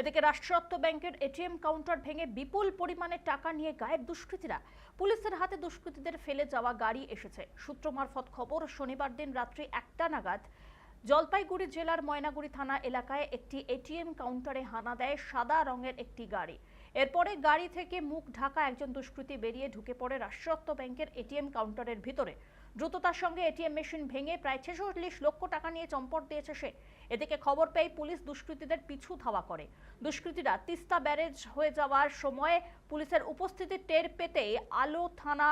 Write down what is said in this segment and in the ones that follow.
এদিকে রাষ্ট্রায়ত্ত ব্যাংকের এটিএম কাউন্টার ভেঙে বিপুল পরিমাণে টাকা নিয়ে গায়েব দুষ্কৃতীরা। পুলিশের হাতে দুষ্কৃতীদের ফেলে যাওয়া গাড়ি এসেছে। সূত্র মারফত খবর, শনিবার দিন রাত্রি একটা নাগাদ জলপাইগুড়ি জেলার ময়নাগুড়ি থানা এলাকায় একটি এটিএম কাউন্টারে হানা দেয় সাদা রঙের একটি গাড়ি। এরপরে গাড়ি থেকে মুখ ঢাকা একজন দুষ্কৃতী বেরিয়ে ঢুকে পড়ে রাষ্ট্রায়ত্ত ব্যাংকের এটিএম কাউন্টারের ভিতরে। দ্রুততার সঙ্গে এটিএম মেশিন ভেঙে প্রায় ছেচল্লিশ লক্ষ টাকা নিয়ে চম্পট দিয়েছে সে। এদিকে খবর পেয়ে পুলিশ দুষ্কৃতীদের পিছু ধাওয়া করে। দুষ্কৃতীরা তিস্তা ব্যারেজ হয়ে যাওয়ার সময় পুলিশের উপস্থিতি টের পেতেই আলো থানা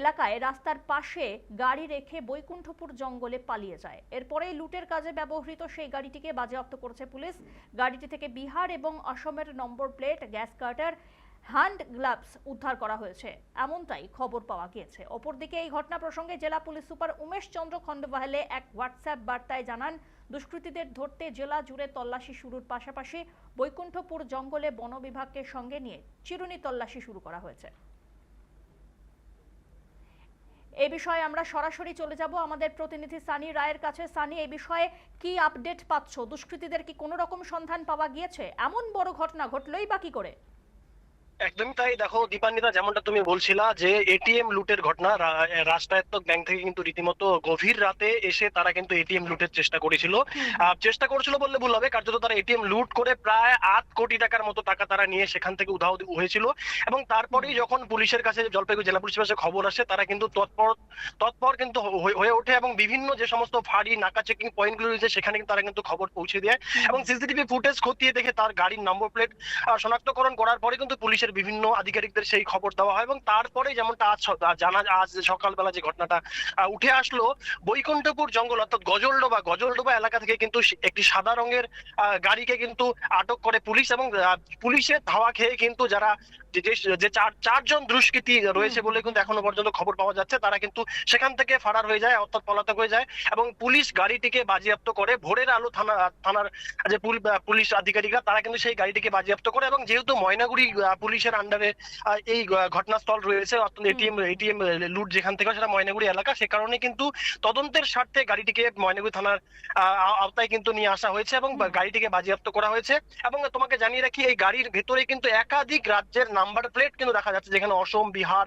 এলাকায় রাস্তার পাশে গাড়ি রেখে বৈকুণ্ঠপুর জঙ্গলে পালিয়ে যায়। এরপরে লুটের কাজে ব্যবহৃত সেই গাড়িটিকে বাজেয়াপ্ত করেছে পুলিশ। গাড়িটি থেকে বিহার এবং অসমের number plate, gas cutter hand gloves উদ্ধার করা হয়েছে। এমনটাই খবর পাওয়া গিয়েছে। অপরদিকে এই ঘটনা প্রসঙ্গে জেলা পুলিশ সুপার উমেশ চন্দ্র খণ্ডবাহালে এক হোয়াটসঅ্যাপ বার্তায় জানান, দুষ্কৃতীদের ধরতে জেলা জুড়ে তল্লাশি শুরুর পাশাপাশি বৈকুণ্ঠপুর জঙ্গলে বন বিভাগকে সঙ্গে নিয়ে চিরুনি তল্লাশি শুরু করা হয়েছে। এই বিষয়ে আমরা সরাসরি চলে যাব। আমাদের প্রতিনিধি সানি রায়ের কাছে। সানি এই বিষয়ে কি আপডেট পাচ্ছ? দুষ্কৃতীদের কি কোনো রকম সন্ধান পাওয়া গিয়েছে? এমন বড় ঘটনা ঘটলই বা কি করে? একদমই তাই। দেখো দীপান্বিতা যেমনটা তুমি বলছিলা যে এটিএম লুটের ঘটনা রাষ্ট্রায়ত্ত ব্যাংক থেকে কিন্তু রীতিমতো গভীর রাতে এসে তারা কিন্তু এটিএম লুটের চেষ্টা করেছিল। চেষ্টা করেছিল বললে ভুল হবে কার্যত তারা এটিএম লুট করে প্রায় আট কোটি টাকার মতো টাকা তারা নিয়ে সেখান থেকে উধাও হয়েছিল। এবং তারপরেই যখন পুলিশের কাছে জলপাইগুড়ি জেলা পুলিশের কাছে খবর আসে তারা কিন্তু তৎপর তৎপর কিন্তু হয়ে- ওঠে এবং বিভিন্ন যে সমস্ত ফাঁড়ি নাকা চেকিং পয়েন্টগুলো রয়েছে সেখানে কিন্তু তারা কিন্তু খবর পৌঁছে দেয়। এবং সিসিটিভি ফুটেজ খতিয়ে দেখে তার গাড়ির নম্বর প্লেট শনাক্তকরণ করার পরে কিন্তু পুলিশের বিভিন্ন আধিকারিকদের সেই খবর দেওয়া হয় এবং তারপরে যেমনটা আজ জানা আজ সকালবেলা যে ঘটনাটা উঠে আসলো, বৈকুণ্ঠপুর জঙ্গল অর্থাৎ গজলডোবা গজলডোবা এলাকা থেকে কিন্তু একটি সাদা রঙের গাড়িকে কিন্তু আটক করে পুলিশ এবং পুলিশের ধাওয়া খেয়ে কিন্তু যারা যে চার চারজন দুষ্কৃতী রয়েছে বলে কিন্তু এখনও পর্যন্ত খবর পাওয়া যাচ্ছে। তারা কিন্তু সেখান থেকে ফারার হয়ে যায় অর্থাৎ পলাতক হয়ে যায় এবং পুলিশ গাড়িটিকে বাজেয়াপ্ত করে ভোরের আলো থানা থানার যে পুল- পুলিশ আধিকারিকরা তারা কিন্তু সেই গাড়িটিকে বাজেয়াপ্ত করে এবং যেহেতু ময়নাগুড়ি পুলিশের আন্ডারে এই ঘটনাস্থল রয়েছে অর্থাৎ এটিএম এটিএম লুট যেখান থেকে সেটা ময়নাগুড়ি এলাকা সে কারণে কিন্তু তদন্তের স্বার্থে গাড়িটিকে ময়নাগুড়ি থানার আওতায় কিন্তু নিয়ে আসা হয়েছে এবং গাড়িটিকে বাজেয়াপ্ত করা হয়েছে এবং তোমাকে জানিয়ে রাখি এই গাড়ির ভেতরে কিন্তু একাধিক রাজ্যের নাম্বার প্লেট কিন্তু দেখা যাচ্ছে যেখানে অসম বিহার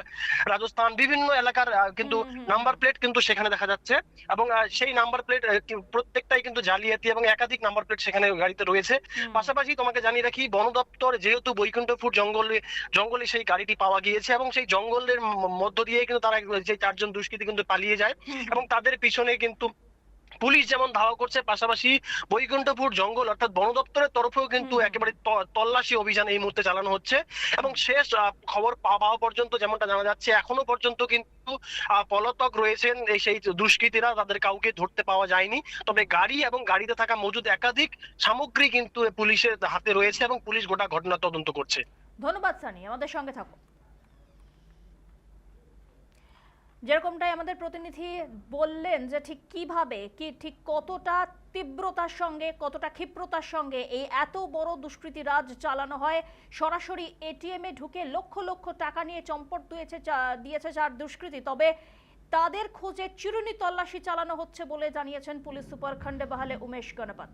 রাজস্থান বিভিন্ন এলাকার কিন্তু। নাম্বার প্লেট কিন্তু সেখানে দেখা যাচ্ছে এবং সেই নাম্বার প্লেট প্রত্যেকটাই কিন্তু জালিয়াতি এবং একাধিক নাম্বার প্লেট সেখানে গাড়িতে রয়েছে পাশাপাশি তোমাকে জানিয়ে রাখি বন দপ্তর যেহেতু বৈকুণ্ঠপুর জঙ্গলে জঙ্গলে সেই গাড়িটি পাওয়া গিয়েছে এবং সেই জঙ্গলের মধ্য দিয়ে কিন্তু তারা যে চারজন দুষ্কৃতী কিন্তু পালিয়ে যায়। এবং তাদের পিছনে কিন্তু পুলিশ যেমন ধাওয়া করছে পাশাপাশি বৈকুণ্ঠপুর জঙ্গল অর্থাৎ বন দপ্তরের তরফেও কিন্তু একেবারে তল্লাশি অভিযান এই মুহূর্তে চালানো হচ্ছে এবং শেষ খবর পাওয়া পর্যন্ত যেমনটা জানা যাচ্ছে এখনও পর্যন্ত কিন্তু পলাতক রয়েছেন এই সেই দুষ্কৃতীরা তাদের কাউকে ধরতে পাওয়া যায়নি। তবে গাড়ি এবং গাড়িতে থাকা মজুদ একাধিক সামগ্রী কিন্তু পুলিশের হাতে রয়েছে এবং পুলিশ গোটা ঘটনা তদন্ত করছে। ধন্যবাদ সানি। আমাদের সঙ্গে থাকো যেরকমটাই আমাদের প্রতিনিধি বললেন যে ঠিক কীভাবে, কি ঠিক কতটা তীব্রতার সঙ্গে, কতটা ক্ষিপ্রতার সঙ্গে এই এত বড় দুষ্কৃতী রাজ চালানো হয়, সরাসরি এটিএম এ ঢুকে লক্ষ লক্ষ টাকা নিয়ে চম্পট দিয়েছে দিয়েছে চার দুষ্কৃতী। তবে তাদের খোঁজে চিরুনি তল্লাশি চালানো হচ্ছে বলে জানিয়েছেন police super Khandbahale Umesh Ganpat.